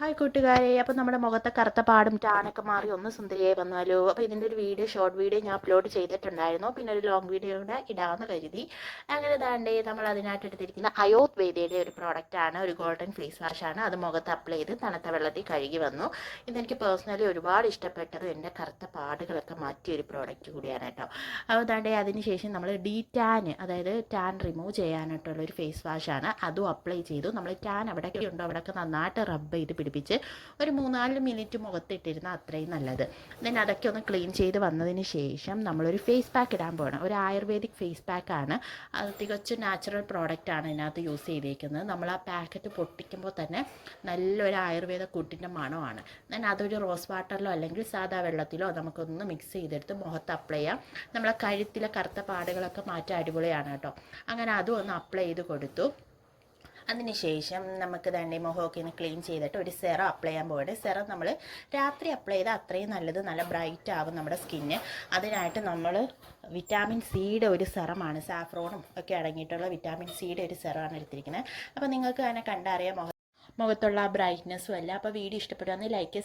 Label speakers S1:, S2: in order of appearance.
S1: Hi കൂട്ടുകാരെ. അപ്പോൾ നമ്മുടെ മുഖത്തെ കറുത്ത പാടും ടാനൊക്കെ മാറി ഒന്ന് സുന്ദരിയായി വന്നാലോ. അപ്പോൾ ഇതിന്റെ ഒരു വീഡിയോ ഷോർട്ട് വീഡിയോ ഞാൻ അപ്ലോഡ് ചെയ്തിട്ടുണ്ടായിരുന്നു. പിന്നെ ഒരു ലോങ് വീഡിയോ കൂടെ ഇടാമെന്ന് കരുതി. അങ്ങനെ ഇതാണ്ട് നമ്മൾ അതിനായിട്ട് എടുത്തിരിക്കുന്ന അയോത് വേദിയുടെ ഒരു പ്രോഡക്റ്റാണ് ഒരു ഗോൾഡൻ ഫേസ് വാഷാണ് അത് മുഖത്ത് അപ്ലൈ ചെയ്ത് തണുത്ത വെള്ളത്തിൽ കഴുകി വന്നു. ഇതെനിക്ക് പേഴ്സണലി ഒരുപാട് ഇഷ്ടപ്പെട്ടത്. എന്റെ കറുത്ത പാടുകളൊക്കെ മാറ്റിയ ഒരു പ്രോഡക്റ്റ് കൂടിയാണ് കേട്ടോ. അപ്പോൾ ഇതാണ്ട് അതിനുശേഷം നമ്മൾ ഡീ ടാൻ അതായത് ടാൻ റിമൂവ് ചെയ്യാനായിട്ടുള്ള ഒരു ഫേസ് വാഷാണ് അതും അപ്ലൈ ചെയ്തു. നമ്മൾ ടാൻ അവിടെയൊക്കെ ഉണ്ടോ? അവിടെയൊക്കെ നന്നായിട്ട് റബ്ബ് ചെയ്ത് പിടിപ്പിച്ച് ഒരു മൂന്നാൽ മിനിറ്റ് മുഖത്തിട്ടിരുന്ന അത്രയും നല്ലത്. ദെൻ അതൊക്കെ ഒന്ന് ക്ലീൻ ചെയ്ത് വന്നതിന് ശേഷം നമ്മളൊരു ഫേസ് പാക്ക് ഇടാൻ പോകണം ഒരു ആയുർവേദിക് ഫേസ് പാക്കാണ് അത് തികച്ചും നാച്ചുറൽ പ്രോഡക്റ്റ് ആണ് ഇതിനകത്ത് യൂസ് ചെയ്തിരിക്കുന്നത് നമ്മൾ ആ പാക്കറ്റ് പൊട്ടിക്കുമ്പോൾ തന്നെ നല്ലൊരു ആയുർവേദ കൂട്ടിന്റെ മണമാണ്. ദെൻ അതൊരു റോസ് വാട്ടറിലോ അല്ലെങ്കിൽ സാധാ വെള്ളത്തിലോ നമുക്കൊന്ന് മിക്സ് ചെയ്തെടുത്ത് മുഖത്ത് അപ്ലൈ ചെയ്യാം. നമ്മളെ കഴുത്തിലെ കറുത്ത പാടുകളൊക്കെ മാറ്റാൻ അടിപൊളിയാണ് കേട്ടോ. അങ്ങനെ അതും ഒന്ന് അപ്ലൈ ചെയ്ത് കൊടുത്തു. അതിനുശേഷം നമുക്ക് തന്നെ മൊഹോക്കിന് ക്ലീൻ ചെയ്തിട്ട് ഒരു സെറം അപ്ലൈ ചെയ്യാൻ പോകട്ടെ സെറം നമ്മൾ രാത്രി അപ്ലൈ ചെയ്താൽ അത്രയും നല്ലത് നല്ല ബ്രൈറ്റ് ആകും നമ്മുടെ സ്കിന്ന് അതിനായിട്ട് നമ്മൾ വിറ്റാമിൻ സിയുടെ ഒരു സെറമാണ് സാഫ്രോണും ഒക്കെ അടങ്ങിയിട്ടുള്ള വിറ്റാമിൻ സിയുടെ ഒരു സെറമാണ് എടുത്തിരിക്കുന്നത്. അപ്പോൾ നിങ്ങൾക്ക് തന്നെ കണ്ടറിയാം മുഖ മുഖത്തുള്ള ആ ബ്രൈറ്റ്നസ്സും അല്ല അപ്പോൾ വീഡിയോ ഇഷ്ടപ്പെടുകയാണെങ്കിൽ ലൈക്ക്